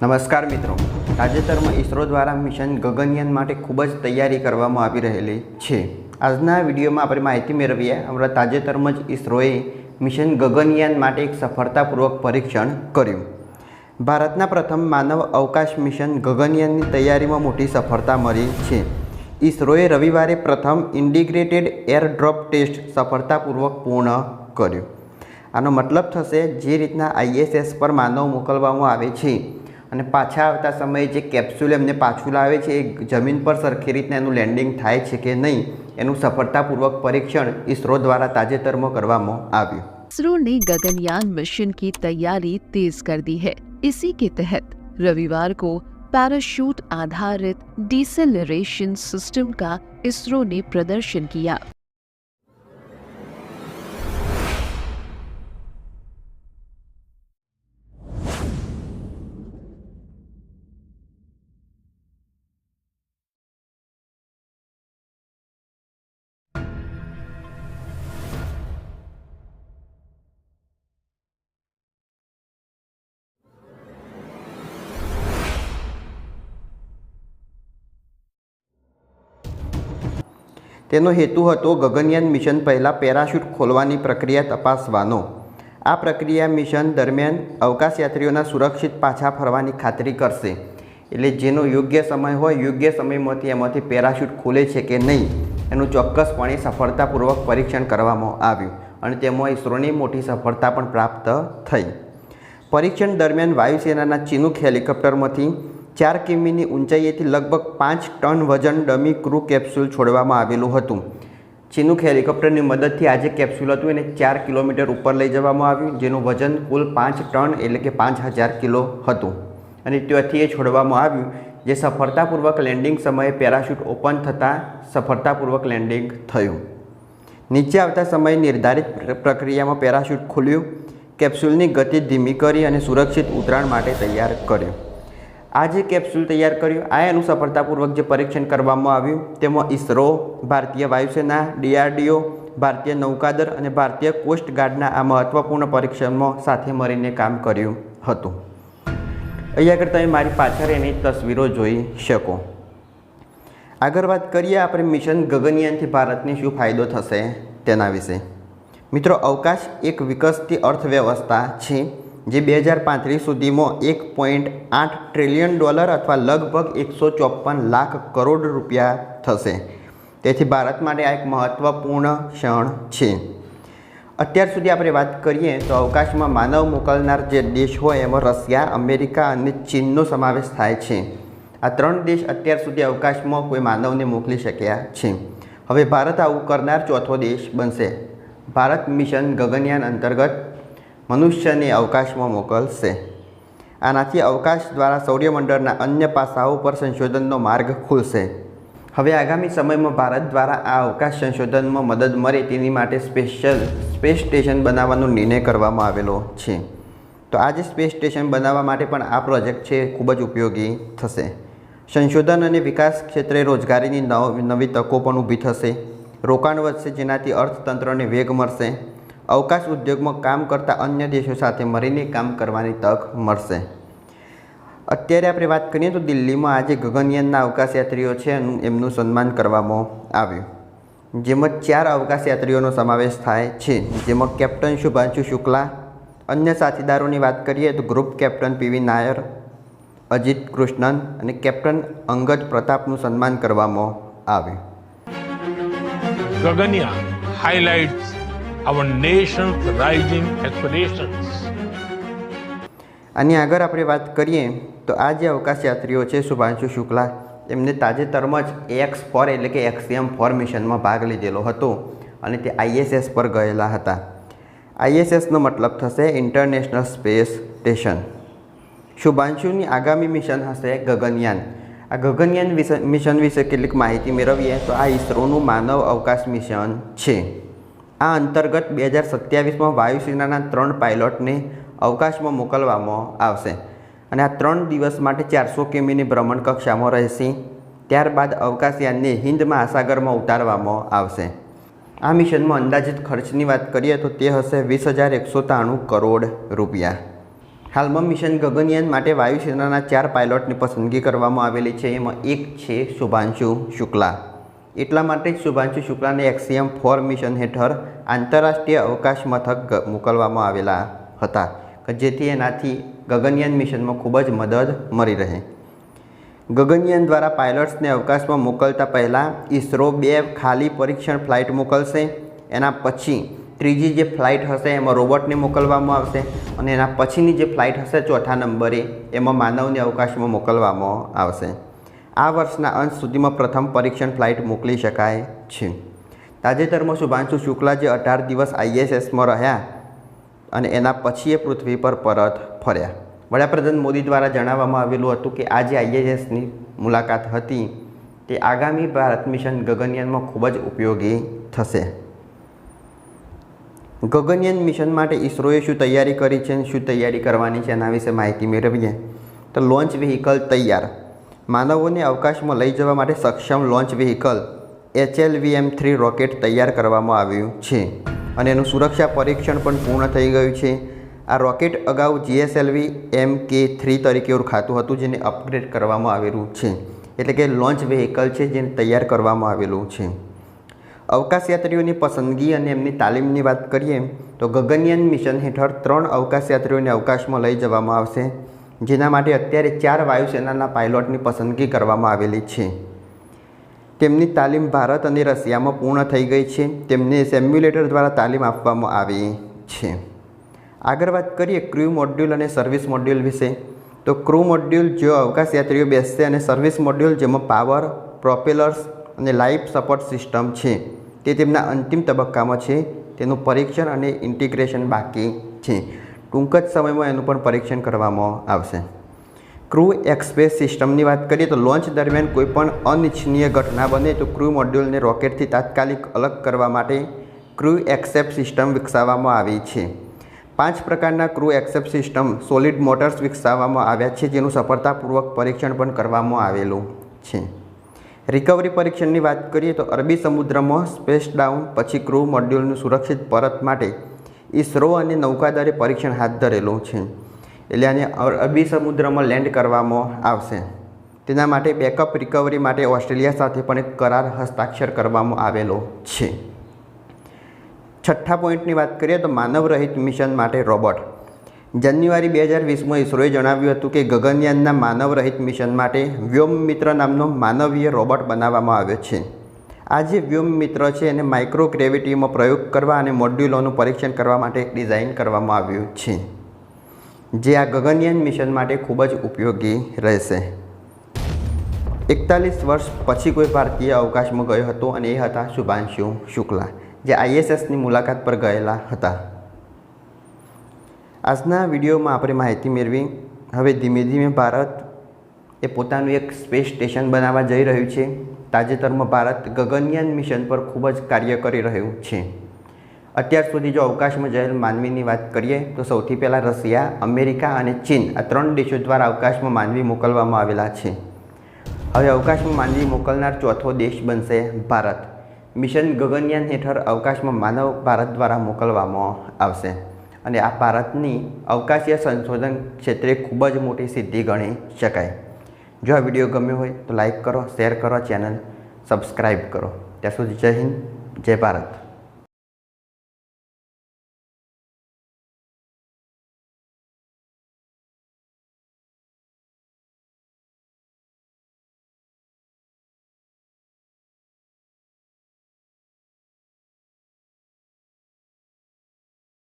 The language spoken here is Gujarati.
નમસ્કાર મિત્રો. તાજેતરમાં ઇસરો દ્વારા મિશન ગગનયાન માટે ખૂબ જ તૈયારી કરવામાં આવી રહેલી છે. આજના વિડીયોમાં આપણે માહિતી મેળવીએ. હમણાં તાજેતરમાં જ ઇસરોએ મિશન ગગનયાન માટે એક સફળતાપૂર્વક પરીક્ષણ કર્યું. ભારતના પ્રથમ માનવ અવકાશ મિશન ગગનયાનની તૈયારીમાં મોટી સફળતા મળી છે. ઇસરોએ રવિવારે પ્રથમ ઇન્ટિગ્રેટેડ એરડ્રોપ ટેસ્ટ સફળતાપૂર્વક પૂર્ણ કર્યું. આનો મતલબ થશે જે રીતના આઈએસએસ પર માનવ મોકલવામાં આવે છે. અને પાછા આવતા સમયે જે કેપ્સ્યુલ એમને પાછું લાવે છે એ જમીન પર સરખી રીતના એનું લેન્ડિંગ થાય છે કે નહીં એનું સફળતાપૂર્વક પરીક્ષણ ઇસરો દ્વારા તાજેતરમાં કરવામાં આવ્યું इसरो ने गगनयान मिशन की तैयारी तेज कर दी है इसी के तहत रविवार को पैराशूट आधारित डिसेलरेशन सिस्टम का इसरो ने प्रदर्शन किया તેનો હેતુ હતો ગગનયાન મિશન પહેલાં પેરાશૂટ ખોલવાની પ્રક્રિયા તપાસવાનો. આ પ્રક્રિયા મિશન દરમિયાન અવકાશયાત્રીઓના સુરક્ષિત પાછા ફરવાની ખાતરી કરશે. એટલે જેનો યોગ્ય સમય હોય, યોગ્ય સમયમાંથી એમાંથી પેરાશૂટ ખુલે છે કે નહીં, એનું ચોક્કસપણે સફળતાપૂર્વક પરીક્ષણ કરવામાં આવ્યું અને તેમાં ઇસરોની મોટી સફળતા પણ પ્રાપ્ત થઈ. પરીક્ષણ દરમિયાન વાયુસેનાના ચિનુક હેલિકોપ્ટરમાંથી ચાર કિમીની ઊંચાઈએથી લગભગ પાંચ ટન વજન ડમી ક્રૂ કેપ્સ્યુલ છોડવામાં આવેલું હતું. ચિનુક હેલિકોપ્ટરની મદદથી આ જે કેપ્સ્યુલ હતું એને ચાર કિલોમીટર ઉપર લઈ જવામાં આવ્યું, જેનું વજન કુલ પાંચ ટન એટલે કે પાંચ હજાર કિલો હતું. અને ત્યાંથી એ છોડવામાં આવ્યું, જે સફળતાપૂર્વક લેન્ડિંગ સમયે પેરાશૂટ ઓપન થતાં સફળતાપૂર્વક લેન્ડિંગ થયું. નીચે આવતા સમયે નિર્ધારિત પ્રક્રિયામાં પેરાશૂટ ખુલ્યું, કેપ્સ્યુલની ગતિ ધીમી કરી અને સુરક્ષિત ઉતરાણ માટે તૈયાર કર્યું. આ જે કેપ્સ્યુલ તૈયાર કર્યું. આ એનું સફળતાપૂર્વક જે પરીક્ષણ કરવામાં આવ્યું, તેમાં ઇસરો, ભારતીય વાયુસેના, ડીઆરડીઓ, ભારતીય નૌકાદળ અને ભારતીય કોસ્ટ ગાર્ડના આ મહત્ત્વપૂર્ણ પરીક્ષણમાં સાથે મળીને કામ કર્યું હતું. અહીંયા આગળ તમે મારી પાછળ એની તસવીરો જોઈ શકો. આગળ વાત કરીએ આપણે મિશન ગગનયાનથી ભારતને શું ફાયદો થશે તેના વિશે. મિત્રો, અવકાશ એક વિકસતી અર્થવ્યવસ્થા છે. જે બે હજાર પાંત્રીસ સુધીમાં એક પોઈન્ટ આઠ ટ્રિલિયન ડોલર અથવા લગભગ એકસો ચોપન લાખ કરોડ રૂપિયા થશે. તેથી ભારત માટે આ એક મહત્ત્વપૂર્ણ ક્ષણ છે. અત્યાર સુધી આપણે વાત કરીએ તો અવકાશમાં માનવ મોકલનાર જે દેશ હોય એમાં રશિયા, અમેરિકા અને ચીનનો સમાવેશ થાય છે. આ ત્રણ દેશ અત્યાર સુધી અવકાશમાં કોઈ માનવને મોકલી શક્યા છે. હવે ભારત આવું કરનાર ચોથો દેશ બનશે. ભારત મિશન ગગનયાન અંતર્ગત મનુષ્યને અવકાશમાં મોકલશે. આનાથી અવકાશ દ્વારા સૌર્યમંડળના અન્ય પાસાઓ પર સંશોધનનો માર્ગ ખુલશે. હવે આગામી સમયમાં ભારત દ્વારા આ અવકાશ સંશોધનમાં મદદ મળે તેની માટે સ્પેશિયલ સ્પેસ સ્ટેશન બનાવવાનો નિર્ણય કરવામાં આવેલો છે. તો આ જે સ્પેસ સ્ટેશન બનાવવા માટે પણ આ પ્રોજેક્ટ છે, ખૂબ જ ઉપયોગી થશે. સંશોધન અને વિકાસ ક્ષેત્રે રોજગારીની નવ તકો પણ ઊભી થશે. રોકાણ વધશે જેનાથી અર્થતંત્રને વેગ મળશે. અવકાશ ઉદ્યોગમાં કામ કરતા અન્ય દેશો સાથે મળીને કામ કરવાની તક મળશે. અત્યારે આપણે વાત કરીએ તો દિલ્હીમાં આજે ગગનયાનના અવકાશયાત્રીઓ છે એમનું સન્માન કરવામાં આવ્યું. જેમાં ચાર અવકાશયાત્રીઓનો સમાવેશ થાય છે, જેમાં કેપ્ટન શુભાંશુ શુક્લા, અન્ય સાથીદારોની વાત કરીએ તો group captain P V Nair, Ajit Krishnan અને કેપ્ટન અંગદ પ્રતાપનું સન્માન કરવામાં આવ્યું. ગગનિયા highlights our nation's rising aspirations. આની આગળ આપણે વાત કરીએ તો આ જે અવકાશયાત્રીઓ છે, શુભાંશુ શુક્લા, એમને તાજેતરમાં જ એક્સ ફોર એટલે કે એક્સએમ ફોર મિશનમાં ભાગ લીધેલો હતો અને તે આઈએસએસ પર ગયેલા હતા. આઈએસએસનો મતલબ થશે ઇન્ટરનેશનલ સ્પેસ સ્ટેશન શુભાંશુની આગામી મિશન હશે ગગનયાન. આ ગગનયાન મિશન વિશે કેટલીક માહિતી મેળવીએ તો આ ઇસરોનું માનવ અવકાશ મિશન છે. આ અંતર્ગત બે હજાર સત્યાવીસમાં વાયુસેનાના ત્રણ પાયલોટને અવકાશમાં મોકલવામાં આવશે અને આ ત્રણ દિવસ માટે ચારસો કિમીની ભ્રમણ કક્ષામાં રહેશે. ત્યારબાદ અવકાશયાનને હિન્દ મહાસાગરમાં ઉતારવામાં આવશે. આ મિશનમાં અંદાજિત ખર્ચની વાત કરીએ તો તે હશે વીસ હજાર એકસો ત્રાણું કરોડ રૂપિયા. હાલમાં મિશન ગગનયાન માટે વાયુસેનાના ચાર પાયલોટની પસંદગી કરવામાં આવેલી છે. એમાં એક છે શુભાંશુ શુક્લા. એટલા માટે જ શુભાંશુ શુક્લાને એક્સિયમ ફોર મિશન હેઠળ આંતરરાષ્ટ્રીય અવકાશ મથક મોકલવામાં આવેલા હતા, કે જેથી એનાથી ગગનયાન મિશનમાં ખૂબ જ મદદ મળી રહે. ગગનયાન દ્વારા પાયલટ્સને અવકાશમાં મોકલતા પહેલાં ઇસરો બે ખાલી પરીક્ષણ ફ્લાઇટ મોકલશે, એના પછી ત્રીજી જે ફ્લાઇટ હશે એમાં રોબોટને મોકલવામાં આવશે અને એના પછીની જે ફ્લાઇટ હશે ચોથા નંબરે એમાં માનવને અવકાશમાં મોકલવામાં આવશે. આ વર્ષના અંત સુધીમાં પ્રથમ પરીક્ષણ ફ્લાઇટ મોકલી શકાય છે. તાજેતરમાં શુભાંશુ શુક્લા જે અઢાર દિવસ આઈએસએસમાં રહ્યા અને એના પછી એ પૃથ્વી પર પરત ફર્યા. વડાપ્રધાન મોદી દ્વારા જણાવવામાં આવેલું હતું કે આ જે આઈએસએસની મુલાકાત હતી. તે આગામી ભારત મિશન ગગનયાનમાં ખૂબ જ ઉપયોગી થશે. ગગનયાન મિશન માટે ઇસરોએ શું તૈયારી કરી છે શું તૈયારી કરવાની છે એના વિશે માહિતી મેળવીએ. તો લોન્ચ વ્હીકલ તૈયાર. માનવોને અવકાશમાં લઈ જવા માટે સક્ષમ launch vehicle HLVM three rocket તૈયાર કરવામાં આવ્યું છે અને એનું સુરક્ષા પરીક્ષણ પણ પૂર્ણ થઈ ગયું છે. આ રોકેટ અગાઉ જીએસએલવી એમ કે થ્રી તરીકે ઓળખાતું હતું, જેને અપગ્રેડ કરવામાં આવેલું છે. એટલે કે લોન્ચ વ્હીકલ છે, જેને તૈયાર કરવામાં આવેલું છે. અવકાશયાત્રીઓની પસંદગી અને એમની તાલીમની વાત કરીએ, તો ગગનયાન મિશન હેઠળ ત્રણ અવકાશયાત્રીઓને અવકાશમાં લઈ જવામાં આવશે. જેના માટે અત્યારે ચાર વાયુસેનાના પાયલોટની પસંદગી કરવામાં આવેલી છે. તેમની તાલીમ ભારત અને રશિયામાં પૂર્ણ થઈ ગઈ છે. તેમને સેમ્યુલેટર દ્વારા તાલીમ આપવામાં આવી છે. આગળ વાત કરીએ ક્રૂ મોડ્યુલ અને સર્વિસ મોડ્યુલ વિશે. તો ક્રૂ મોડ્યુલ જો અવકાશયાત્રીઓ બેસશે અને સર્વિસ મોડ્યુલ જેમાં પાવર, પ્રોપેલર્સ અને લાઈફ સપોર્ટ સિસ્ટમ છે તે તેમના અંતિમ તબક્કામાં છે. તેનું પરીક્ષણ અને ઇન્ટિગ્રેશન બાકી છે. ટૂંક જ સમયમાં એનું પણ પરીક્ષણ કરવામાં આવશે. ક્રૂ એક્સપ્રેસ સિસ્ટમની વાત કરીએ તો લોન્ચ દરમિયાન કોઈપણ અનિચ્છનીય ઘટના બને તો ક્રૂ મોડ્યુલને રોકેટથી તાત્કાલિક અલગ કરવા માટે ક્રૂ એક્સેપ્ટ સિસ્ટમ વિકસાવવામાં આવી છે. પાંચ પ્રકારના ક્રૂ એક્સેપ્ટ સિસ્ટમ સોલિડ મોટર્સ વિકસાવવામાં આવ્યા છે, જેનું સફળતાપૂર્વક પરીક્ષણ પણ કરવામાં આવેલું છે. રિકવરી પરીક્ષણની વાત કરીએ તો અરબી સમુદ્રમાં સ્પેસ ડાઉન પછી ક્રૂ મોડ્યુલનું સુરક્ષિત પરત માટે ઇસરો અને નૌકાદળે પરીક્ષણ હાથ ધરેલું છે. એટલે આને અરબી સમુદ્રમાં લેન્ડ કરવામાં આવશે. તેના માટે બેકઅપ રિકવરી માટે ઓસ્ટ્રેલિયા સાથે પણ એક કરાર હસ્તાક્ષર કરવામાં આવેલો છે. છઠ્ઠા પોઈન્ટની વાત કરીએ તો માનવ રહિત મિશન માટે રોબોટ. જાન્યુઆરી બે હજાર વીસમાં ઇસરોએ જણાવ્યું હતું કે ગગનયાનના માનવ રહિત મિશન માટે વ્યોમ મિત્ર નામનો માનવીય રોબોટ બનાવવામાં આવ્યો છે. આ જે વ્યોમ મિત્ર છે એને માઇક્રો ગ્રેવિટીમાં પ્રયોગ કરવા અને મોડ્યુલોનું પરીક્ષણ કરવા માટે ડિઝાઇન કરવામાં આવ્યું છે. જે આ ગગનયાન મિશન માટે ખૂબ જ ઉપયોગી રહેશે. એકતાલીસ વર્ષ પછી કોઈ ભારતીય અવકાશમાં ગયો હતો અને એ હતા શુભાંશુ શુક્લા, જે આઈએસએસની મુલાકાત પર ગયેલા હતા. આજના વિડીયોમાં આપણે માહિતી મેળવી, હવે ધીમે ધીમે ભારત એ પોતાનું એક સ્પેસ સ્ટેશન બનાવવા જઈ રહ્યું છે. તાજેતરમાં ભારત ગગનયાન મિશન પર ખૂબ જ કાર્ય કરી રહ્યું છે. અત્યાર સુધી જો અવકાશમાં જયેલ માનવીની વાત કરીએ, તો સૌથી પહેલાં રશિયા, અમેરિકા અને ચીન આ ત્રણ દેશો દ્વારા અવકાશમાં માનવી મોકલવામાં આવેલા છે. હવે અવકાશમાં માનવી મોકલનાર ચોથો દેશ બનશે ભારત. મિશન ગગનયાન હેઠળ અવકાશમાં માનવ ભારત દ્વારા મોકલવામાં આવશે. અને આ ભારતની અવકાશીય સંશોધન ક્ષેત્રે ખૂબ જ મોટી સિદ્ધિ ગણી શકાય. જો આ વીડિયો ગમ્યો હોય તો લાઈક કરો, શેર કરો, ચેનલ સબસ્ક્રાઈબ કરો. ત્યાં સુધી જય હિન્દ, જય ભારત.